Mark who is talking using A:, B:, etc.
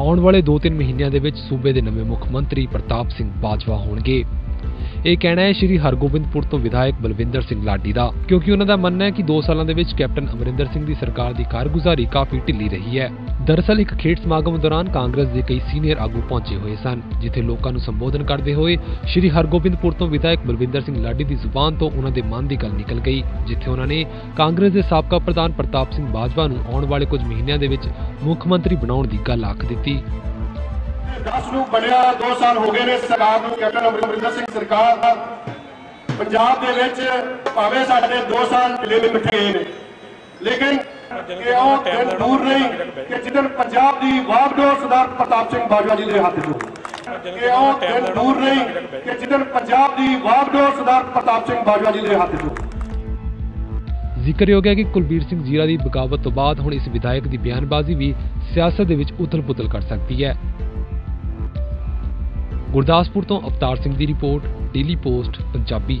A: ਆਉਣ ਵਾਲੇ 2-3 ਮਹੀਨਿਆਂ ਦੇ ਵਿੱਚ ਸੂਬੇ ਦੇ ਨਵੇਂ ਮੁੱਖ ਮੰਤਰੀ ਪ੍ਰਤਾਪ ਸਿੰਘ ਬਾਜਵਾ ਹੋਣਗੇ। ਇਹ ਕਹਿਣਾ ਹੈ ਸ਼੍ਰੀ ਹਰਗੋਬਿੰਦਪੁਰ ਤੋਂ ਵਿਧਾਇਕ ਬਲਵਿੰਦਰ ਸਿੰਘ ਲਾਡੀ ਦਾ, ਕਿਉਂਕਿ ਉਹਨਾਂ ਦਾ ਮੰਨਣਾ ਹੈ ਕਿ 2 ਸਾਲਾਂ ਦੇ ਵਿੱਚ ਕੈਪਟਨ ਅਮਰਿੰਦਰ ਸਿੰਘ ਦੀ ਸਰਕਾਰ ਦੀ ਕਾਰਗੁਜ਼ਾਰੀ ਕਾਫੀ ਢਿੱਲੀ ਰਹੀ ਹੈ। ਦਰਅਸਲ ਇੱਕ ਖੇਡ ਸਮਾਗਮ ਦੌਰਾਨ ਕਾਂਗਰਸ ਦੇ ਕਈ ਸੀਨੀਅਰ ਆਗੂ ਪਹੁੰਚੇ ਹੋਏ ਸਨ, ਜਿੱਥੇ ਲੋਕਾਂ ਨੂੰ ਸੰਬੋਧਨ ਕਰਦੇ ਹੋਏ ਸ਼੍ਰੀ ਹਰਗੋਬਿੰਦਪੁਰ ਤੋਂ ਵਿਧਾਇਕ ਬਲਵਿੰਦਰ ਸਿੰਘ ਲਾਡੀ ਦੀ ਜ਼ੁਬਾਨ ਤੋਂ ਉਹਨਾਂ ਦੇ ਮਨ ਦੀ ਗੱਲ ਨਿਕਲ ਗਈ, ਜਿੱਥੇ ਉਹਨਾਂ ਨੇ ਕਾਂਗਰਸ ਦੇ ਸਾਬਕਾ ਪ੍ਰਧਾਨ ਪ੍ਰਤਾਪ ਸਿੰਘ ਬਾਜਵਾ ਨੂੰ ਆਉਣ ਵਾਲੇ ਕੁਝ ਮਹੀਨਿਆਂ ਦੇ ਵਿੱਚ ਮੁੱਖ ਮੰਤਰੀ ਬਣਾਉਣ ਦੀ ਗੱਲ ਆਖ ਦਿੱਤੀ।
B: 10 ਨੂੰ ਬਣਿਆ 2 ਸਾਲ ਹੋ ਗਏ ਨੇ ਸਰਕਾਰ ਨੂੰ, ਕੈਪਟਨ ਅਮਰਿੰਦਰ ਸਿੰਘ ਸਰਕਾਰ ਪੰਜਾਬ ਦੇ ਵਿੱਚ ਭਾਵੇਂ ਸਾਡੇ 2 ਸਾਲ ਢਿੱਲੇ ਮਿੱਠੇ ਨੇ, ਲੇਕਿਨ ਇਹ ਦਿਨ ਦੂਰ ਨਹੀਂ, ਕਿ ਜਿੱਦਣ ਪੰਜਾਬ ਦੀ ਵਾਗਡੋਰ ਸਰਦਾਰ ਪ੍ਰਤਾਪ ਸਿੰਘ ਬਾਜਵਾ ਜੀ ਦੇ ਹੱਥ 'ਚ ਹੋਵੇ ਦਿਨ ਦੂਰ ਨਹੀਂ, ਕਿ ਜਿੱਦਣ ਪੰਜਾਬ ਦੀ ਵਾਗਡੋਰ ਸਰਦਾਰ ਪ੍ਰਤਾਪ ਸਿੰਘ ਬਾਜਵਾ ਜੀ ਦੇ ਹੱਥ 'ਚ
A: ਜ਼ਿਕਰਯੋਗ ਹੈ ਕਿ ਕੁਲਬੀਰ ਸਿੰਘ ਜੀਰਾ ਦੀ ਬਗਾਵਤ ਤੋਂ ਬਾਅਦ ਹੁਣ ਇਸ ਵਿਧਾਇਕ ਦੀ ਬਿਆਨਬਾਜ਼ੀ ਵੀ ਸਿਆਸਤ ਦੇ ਵਿੱਚ ਉਥਲ-ਪੁਥਲ ਕਰ ਸਕਦੀ ਹੈ। ਗੁਰਦਾਸਪੁਰ ਤੋਂ ਅਵਤਾਰ ਸਿੰਘ ਦੀ ਰਿਪੋਰਟ, ਡੇਲੀ ਪੋਸਟ, ਪੰਜਾਬੀ।